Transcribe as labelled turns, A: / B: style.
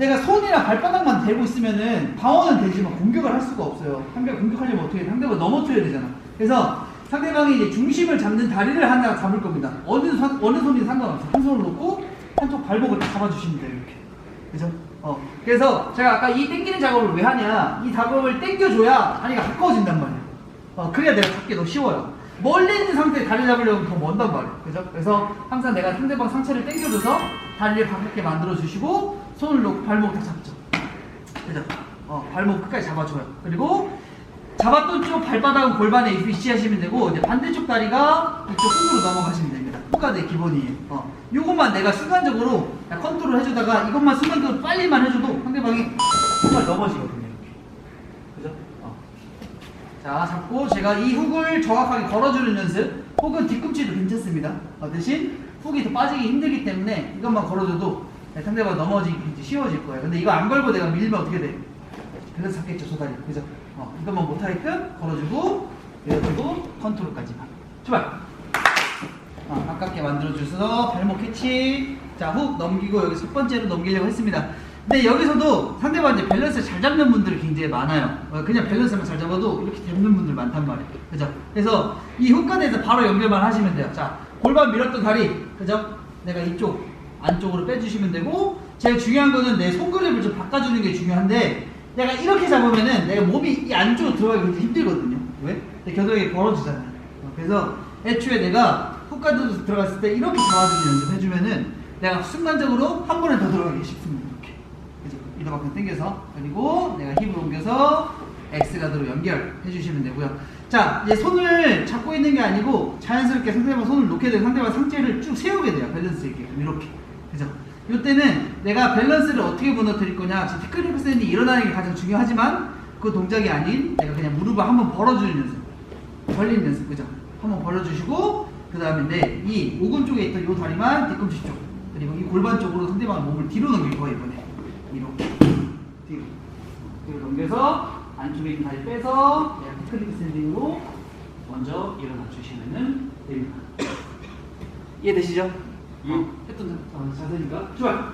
A: 내가 손이랑 발바닥만 대고 있으면은 방어는 되지만 공격을 할 수가 없어요. 상대가 공격하려면 어떻게 해? 상대가 넘어뜨려야 되잖아. 그래서 상대방이 이제 중심을 잡는 다리를 하나 잡을 겁니다. 어느 손, 어느 손이든 상관없어. 한 손을 놓고 한쪽 발목을 딱 잡아주시면 돼요. 이렇게. 그죠? 어. 그래서 제가 아까 이 당기는 작업을 왜 하냐? 이 작업을 당겨줘야 다리가 가까워진단 말이야. 어, 그래야 내가 잡기 더 쉬워요. 멀리 있는 상태에 다리 잡으려면 더 먼단 말이에요. 그죠? 그래서 항상 내가 상대방 상체를 당겨줘서 다리를 가깝게 만들어주시고 손을 놓고 발목 딱 잡죠. 그죠? 어, 발목 끝까지 잡아줘요. 그리고 잡았던 쪽 발바닥은 골반에 위치하시면 되고 이제 반대쪽 다리가 이쪽 훅으로 넘어가시면 됩니다. 훅가 내 기본이에요. 어, 요것만 내가 순간적으로 컨트롤 해주다가 이것만 순간적으로 빨리만 해줘도 상대방이 정말 넘어지거든요. 어. 자, 잡고 제가 이 훅을 정확하게 걸어주는 연습 혹은 뒤꿈치도 괜찮습니다. 어, 대신 훅이 더 빠지기 힘들기 때문에 이것만 걸어줘도 네, 상대방 넘어지기 쉬워질 거예요. 근데 이거 안 걸고 내가 밀면 어떻게 돼? 그래서 잡겠죠, 저 다리. 그죠? 어, 이것만 못하게끔 걸어주고 내려주고 컨트롤까지만. 출발! 어, 가깝게 만들어줘서 발목 캐치. 자, 훅 넘기고 여기 첫 번째로 넘기려고 했습니다. 근데 여기서도 상대방 이제 밸런스 잘 잡는 분들이 굉장히 많아요. 어, 그냥 밸런스만 잘 잡아도 이렇게 잡는 분들 많단 말이에요. 그죠? 그래서 이 훅간에서 바로 연결만 하시면 돼요. 자, 골반 밀었던 다리. 그죠? 내가 이쪽 안쪽으로 빼주시면 되고, 제일 중요한 거는 내 손그립을 좀 바꿔주는 게 중요한데, 내가 이렇게 잡으면은 내가 몸이 이 안쪽으로 들어가기 힘들거든요. 왜? 내 겨드랑이 벌어지잖아요. 어, 그래서 애초에 내가 훅가드 들어갔을 때 이렇게 잡아주는 연습 해주면은 내가 순간적으로 한 번에 더 들어가기 쉽습니다. 이렇게. 그죠? 이도만큼 당겨서 그리고 내가 힙을 옮겨서 X가드로 연결해 주시면 되고요. 자, 이제 손을 잡고 있는 게 아니고 자연스럽게 상대방 손을 놓게 되고 상대방 상체를 쭉 세우게 돼요. 밸런스 있게 이렇게. 그죠? 이때는 내가 밸런스를 어떻게 무너뜨릴 거냐. 지금 피크닉 샌이 일어나는 게 가장 중요하지만 그 동작이 아닌 내가 그냥 무릎을 한번 벌어주는 연습. 벌리는 연습, 그죠? 한번 벌려주시고 그 다음에 내 이 오근 쪽에 있던 이 다리만 뒤꿈치 쪽 그리고 이 골반 쪽으로 상대방 몸을 뒤로 넘길 거예요 이번에 이렇게 뒤로 뒤로 넘겨서 안쪽에 있는 다리 빼서 피크닉 스탠딩으로 먼저 일어나 주시면은 됩니다 이해되시죠?
B: 예.
A: 어, 했던 자- 어, 자세니까 좋아요